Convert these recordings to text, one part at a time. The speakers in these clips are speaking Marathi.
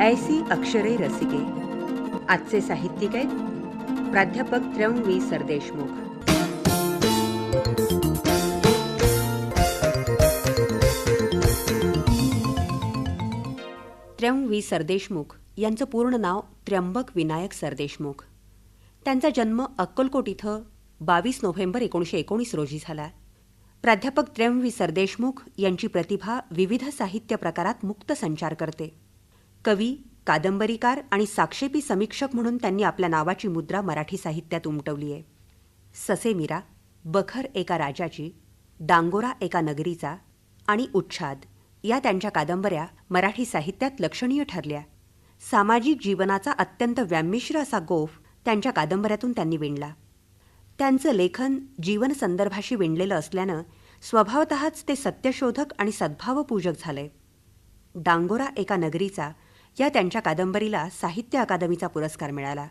ऐसी अक्षरे रसिके. आजचे साहित्यिक आहेत प्राध्यापक त्र्यं वी सरदेशमुख. त्र्यं वी सरदेशमुख यांचं पूर्ण नाव त्र्यंबक विनायक सरदेशमुख. त्यांचा जन्म अक्कलकोट इथं बावीस नोव्हेंबर एकोणीसशे एकोणीस रोजी झाला. प्राध्यापक त्र्यं वी सरदेशमुख यांची प्रतिभा विविध साहित्य प्रकारात मुक्त संचार करते. कवी कादंबरीकार आणि साक्षेपी समीक्षक म्हणून त्यांनी आपल्या नावाची मुद्रा मराठी साहित्यात उमटवली आहे ससे मीरा बखर एका राजाची डांगोरा एका नगरीचा आणि उच्छाद या त्यांच्या कादंबऱ्या मराठी साहित्यात लक्षणीय ठरल्या. सामाजिक जीवनाचा अत्यंत व्यामिश्र असा गोफ त्यांच्या कादंबऱ्यातून त्यांनी विणला. त्यांचं लेखन जीवनसंदर्भाशी विणलेलं असल्यानं स्वभावतःच ते सत्यशोधक आणि सद्भावपूजक झालंय डांगोरा एका नगरीचा या त्यांच्या कादंबरीला साहित्य अकादमीचा पुरस्कार मिळाला.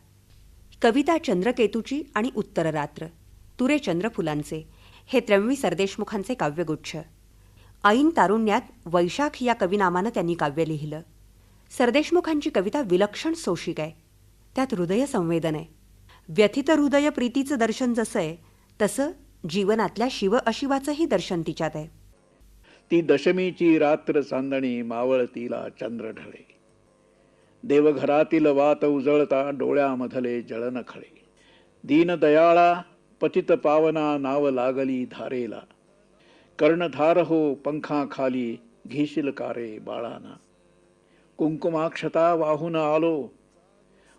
कविता चंद्रकेतूची आणि उत्तररात्र तुरे तुरे चंद्रफुलांचे हे त्र्यंवी सरदेशमुखांचे काव्यगुच्छ. ऐन तारुण्यात वैशाख या कवीनामानं त्यांनी काव्य लिहिलं. सरदेशमुखांची कविता विलक्षण सोशिक आहे. त्यात हृदय संवेदन आहे. व्यथित हृदय प्रीतीचं दर्शन जसं आहे तसं जीवनातल्या शिव अशिवाचंही दर्शन तिच्यात आहे. ती दशमीची रात्र चांदणी मावळतीला चंद्र ढळे देवघरातील वात उजळता डोळ्यामधले जळनखळे. दीनदयाळा पतित पावना नाव लागली धारेला. कर्णधार हो पंखाखाली घेशील कारे बाळाना? कुंकुमाक्षता वाहून आलो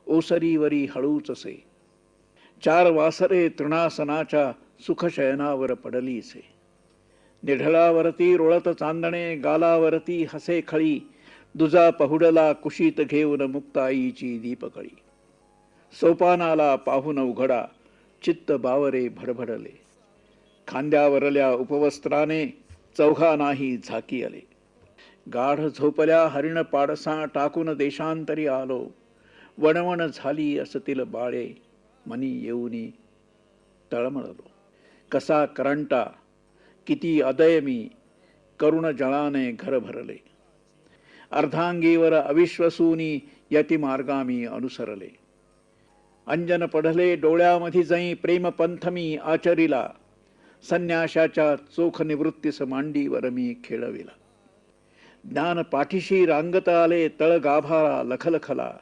ओसरीवरी हळूचसे चार वासरे तृणासनाच्या सुखशयनावर पडलीसे निढळावरती रोळत चांदणे गालावरती हसे खळी दुजा पहुडला कुशीत घेऊन मुक्ताईची दीपकळी सोपानाला पाहून उघडा चित्त बावरे भडभडले खांद्यावरल्या उपवस्त्राने चौघा नाही झाकी आले गाढ झोपल्या हरिण पाडसा टाकून देशांतरी आलो वणवण झाली असतील बाळे मनी येऊनी तळमळलो कसा करंटा किती अदय मी करुण जळाने घर भरले अर्धांगीवर अविश्वसूनी यती मार्गामी अनुसरले. अंजन पढले डोळ्यामधी जाई प्रेम पंथमी आचरिला. संन्याशाच्या चोख निवृत्तीस मांडीवर मी खेळविला. ज्ञान पाठीशी रांगत आले तळ गाभारा लखलखला.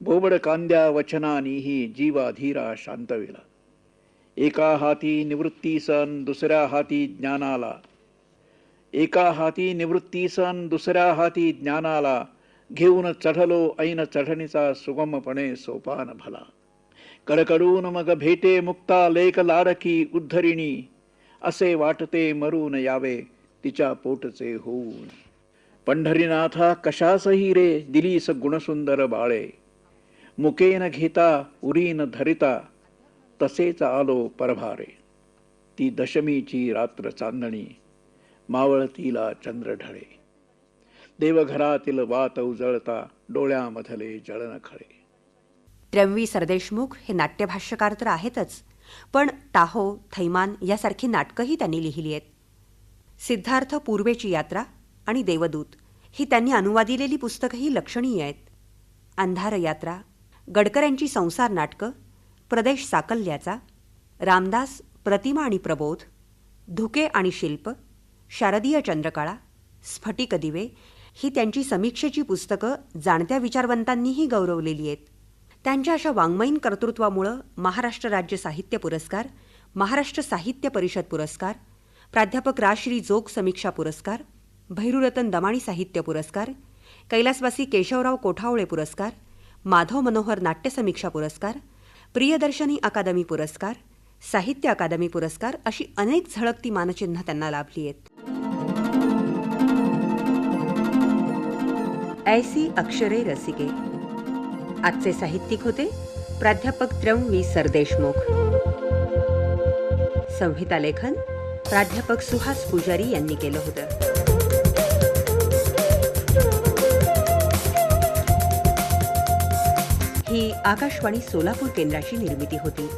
बोबड कांद्या वचनानीही जीवाधीरा शांतविला. एका हाती निवृत्ती सण दुसऱ्या हाती ज्ञानाला. एका हाती निवृत्ती सण दुसऱ्या हाती ज्ञानाला. घेऊन चढलो ऐन चढणीचा सुगमपणे सोपान भला. कडकडून मग भेटे मुक्ता लेख लाडकी उद्धरिणी. असे वाटते मरून यावे तिच्या पोटचे होऊन. पंढरीनाथा कशासही रे दिलीस गुणसुंदर बाळे. मुकेन घेता उरीन धरिता. तसेच आलो परभारे. ती दशमीची रात्र चांदणी. मावळतीला चंद्र ढळे देवघरातील वात उजळता डोळ्यामधले जळण खळे त्र्यंवी सरदेशमुख हे नाट्यभाष्यकार तर आहेतच पण टाहो थैमान यासारखी नाटकंही त्यांनी लिहिली आहेत. सिद्धार्थ पूर्वेची यात्रा आणि देवदूत ही त्यांनी अनुवादिलेली पुस्तकंही लक्षणीय आहेत. अंधार यात्रा गडकऱ्यांची संसार नाटकं प्रदेश साकल्याचा रामदास प्रतिमा आणि प्रबोध धुके आणि शिल्प शारदीय चंद्रकळा स्फटिक दिवे ही त्यांची समीक्षेची पुस्तकं जाणत्या विचारवंतांनीही गौरवलेली आहेत. त्यांच्या अशा वाङ्मयीन कर्तृत्वामुळं महाराष्ट्र राज्य साहित्य पुरस्कार महाराष्ट्र साहित्य परिषद पुरस्कार प्राध्यापक राश्री जोग समीक्षा पुरस्कार भैरुरतन दमाणी साहित्य पुरस्कार कैलासवासी केशवराव कोठावळे पुरस्कार माधव मनोहर नाट्य समीक्षा पुरस्कार प्रियदर्शनी अकादमी पुरस्कार साहित्य अकादमी पुरस्कार अशी अनेक झळकती मानचिन्ह त्यांना लाभली आहेत. ऐसी अक्षरे रसिके. आजचे साहित्यिक होते प्राध्यापक त्र्यं सरदेशमुख. संहिता लेखन प्राध्यापक सुहास पुजारी यांनी केलं होतं. ही आकाशवाणी सोलापूर केंद्राची निर्मिती होती.